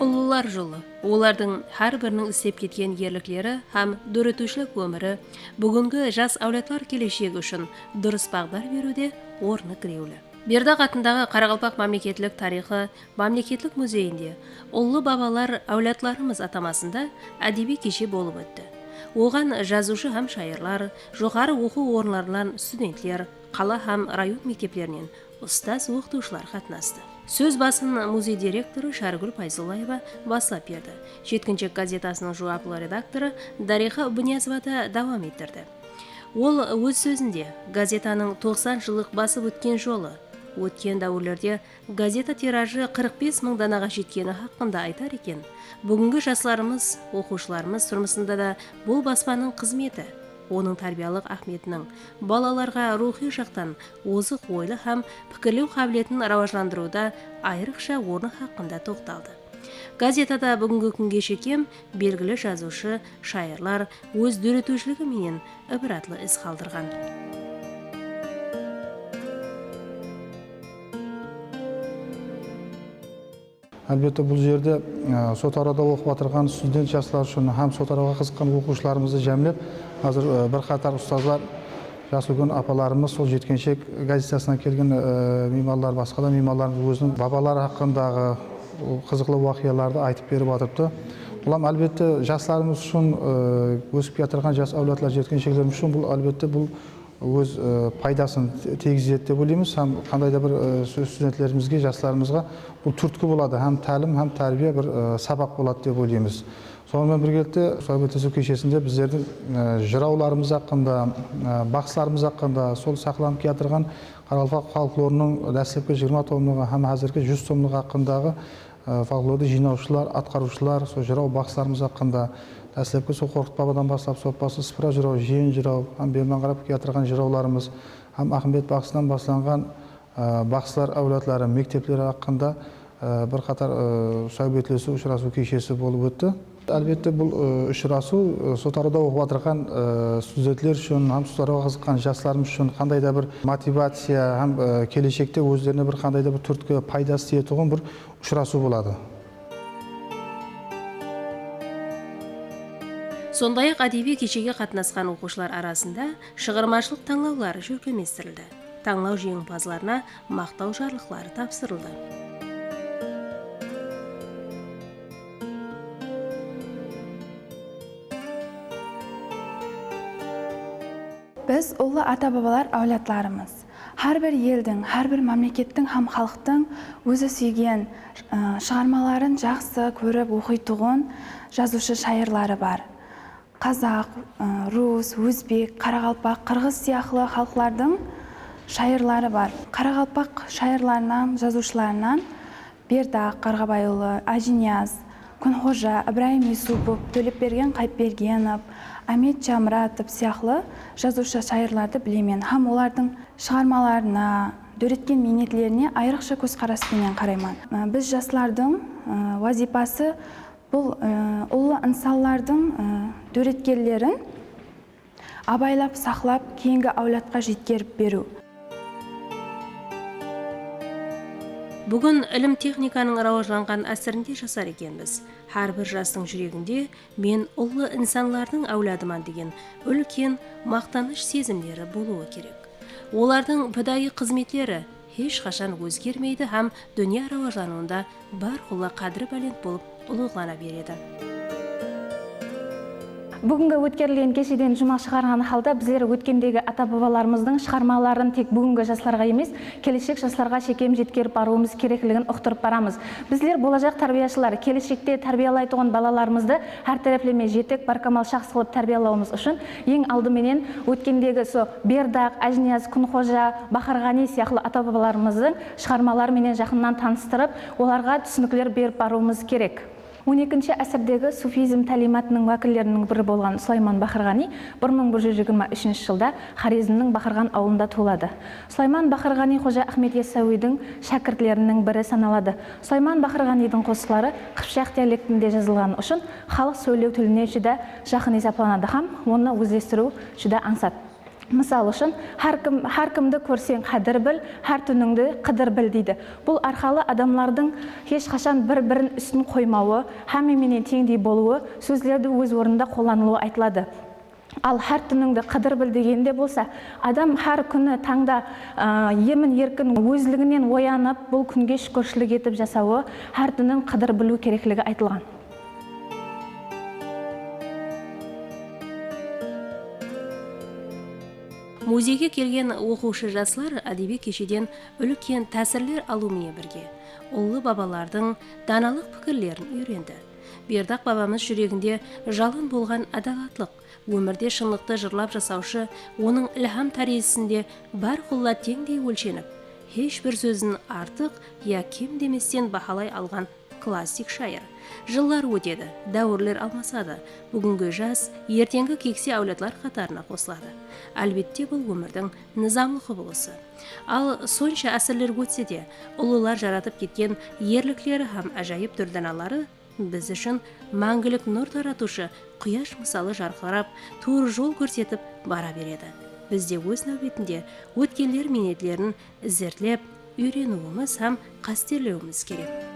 ұлылар жолы олардың әрбірінің істеп кеткен ерліктері һәм дөретушілік өмірі бүгінгі жас әулетлар келешегі үшін дұрыс бағдар беруде орны кіреулі. Бердақ атындағы қарақалпақ мемлекеттілік тарихы мемлекеттік музейінде ұлы бабалар әулетларымыз атамасында әдеби кеше болып өтті. Оған жазушы һәм шайырлар жоғары оқу орындарынан студенттер қала һәм район мектеплерінен ұстаз оқытушылар қатынасты. Сөз басын музей директоры шаргүл пайзуллаева бастап берді. Жеткіншек газетасының жауаплы редакторы дариға бұниязова да давам еттірді ол өз сөзінде газетаның 90 жылдық басып өткен жолы өткен дәуірлерде газета тиражы 45 мың данаға жеткені хақында айтар екен. Бүгінгі жастарымыз оқушыларымыз тұрмысында да бұл баспаның қызметі. Оның тәрбиялық ахметінің. Балаларға рухи жақтан озық ойлы һәм пікірлеу қабілетін рауажландыруда айрықша орны хақында тоқталды. Газетада бүгінгі күнге шекем белгілі жазушы шайырлар өз дөретушілігіменен ібратлы із қалдырған. Әлбетте бұл жерде ә, сот арада оқып жатырған студент жастар үшін һәм сот араға қызыққан оқушыларымызды жәмлеп қазір бірқатар ұстаздар жас үлкен апаларымыз сол жеткеншек газетасынан келген меймандар басқа да меймандарымыз өзінің бабалары хақындағы ол қызықты уақияларды айтып беріп жатырыпты бұлам әлбетте жастарымыз үшін өсіп келе жас әулетлер жеткіншектеріміз үшін бұл әлбетте бұл өз пайдасын тигізеді деп ойлаймыз. Һәм қандай да бір студенттерімізге жастарымызға бұл түрткі болады. Һәм тәлім һәм тәрбие бір сабақ болады деп ойлаймыз. Сонымен бірге совет кешесінде біздердің жырауларымыз хақында бақсыларымыз хақында сол сақланып келе жатырған қарақалпақ фольклорының дәстүрлі жиырма томлығы һәм әзіргі жүз томлығы хақындағы фольклорды жинаушылар атқарушылар сол жырау бақсыларымыз хақында әсілепке сол қорқыт бабадан бастап сопасы сыпыра жырау жиен жырау бермен қарап келе жатырған жырауларымыз һәм ахмет бақсыдан басталған бақсылар әулетлері мектептері хақында бірқатар сәубетлесу ұшырасу кешесі болып өтті. Әлбетте бұл ұшырасу сотаруда оқып жатырған студенттер үшін һәм сотараға қызыққан жастарымыз үшін қандай да бір мотивация һәм келешекте өздеріне бір қандай да бір түрткі пайдасы тиетұғын бір ұшырасу болады. Сондай ақ әдеби кешеге қатынасқан оқушылар арасында шығармашылық таңдаулар жүргізілді таңдау жеңімпазларына мақтау жарлықтары тапсырылды. Біз ұлы ата бабалар әулетларымыз әрбір елдің әрбір мемлекеттің һәм халықтың өзі сүйген шығармаларын жақсы көріп оқитұғын жазушы шайырлары бар. Қазақ руыс өзбек қарақалпақ қырғыз сияқты халықтардың шайырлары бар. Қарақалпақ шайырларынан жазушыларынан бердақ қарғабайұлы әжінияз күнхожа ыбырайым юсупов төлепберген қайыпбергенов әмет жамыратов сияқты жазушы шайырларды білемін. Һәм олардың шығармаларына дөреткен минетлеріне айрықша көзқараспенен қараймын. Біз жастардың вазипасы бұл ұлы ынсалардың дөреткерлерін абайлап сақлап кейінгі әулетқа жеткеріп беру. Бүгін ілім техниканың рауажланған әсірінде жасар екенбіз. Әрбір жастың жүрегінде мен ұлы инсанлардың әулядыман деген үлкен мақтаныш сезімдері болуы керек. Олардың пыдайы қызметлері ешқашан өзгермейді һәм дүние рауажлануында бар құлы қадірі бәлент болып ұлығлана береді бүгінгі өткерілген кешеден жұмақ шығарған халда біздер өткендегі ата бабаларымыздың шығармаларын тек бүгінгі жастарға емес келешек жастарға шекем жеткеріп баруымыз керектігін ұқтырып барамыз. Біздер болашақ тәрбиешілер келешекте тәрбиелайтұғын балаларымызды әртараплеме жетік баркамал шақс қылып тәрбиелауымыз үшін ең алдыменен өткендегі со бердақ әжнияз күнқожа бахарғани сияқты ата бабаларымыздың шығармаларыменен жақыннан таныстырып оларға түсініктер беріп баруымыз керек. 12 әсірдегі суфизм тәлиматының уәкілдерінің бірі болған сулайман бахырғани 1123 жылда хорезмнің бахырған ауылында туылады. Сулайман бахырғани қожа ахмет яссауидің шәкіртлерінің бірі саналады. Сулайман бахырғанидың қосылары қыпшақ диалектінде жазылған үшін халық сөйлеу тіліне жүдә жақын есептелінеді һәм оны өзлестіру жүдә аңсат мысал үшін әркім әркімді көрсең қадір біл әр түніңді қыдыр біл дейді бұл арқалы адамлардың ешқашан бір бірін үстін қоймауы һәмменен теңдей болуы сөздерді өз орнында қолданылуы айтылады ал әр түніңді қыдыр біл дегенде болса адам әр күні таңда емін еркін өзлігінен оянып бұл күнге шүкіршілік етіп жасауы әр түнін қыдыр білу керектігі айтылған музейге келген оқушы жастар әдеби кешеден үлкен тәсірлер алумен бірге ұлы бабалардың даналық пікірлерін үйренді. Бердақ бабамыз жүрегінде жалын болған адалатлық өмірде шындықты жырлап жасаушы оның ілхам тәресінде бар құлла теңдей өлшеніп ешбір сөзін артық я кем деместен бағалай алған классик шайыр. Жылдар өтеді дәуірлер алмасады. Бүгінгі жас ертеңгі кексе әулетлар қатарына қосылады. Әлбетте бұл өмірдің низамлы құбылысы ал сонша әсірлер өтсе де ұлылар жаратып кеткен ерліктері һәм әжайып дүрданалары біз үшін мәңгілік нұр таратушы құяш мысалы жарқырап тур жол көрсетіп бара береді. Біз де өз нәубетінде өткендер минетлерін зерделеп үйренуіміз һәм қастерлеуіміз керек.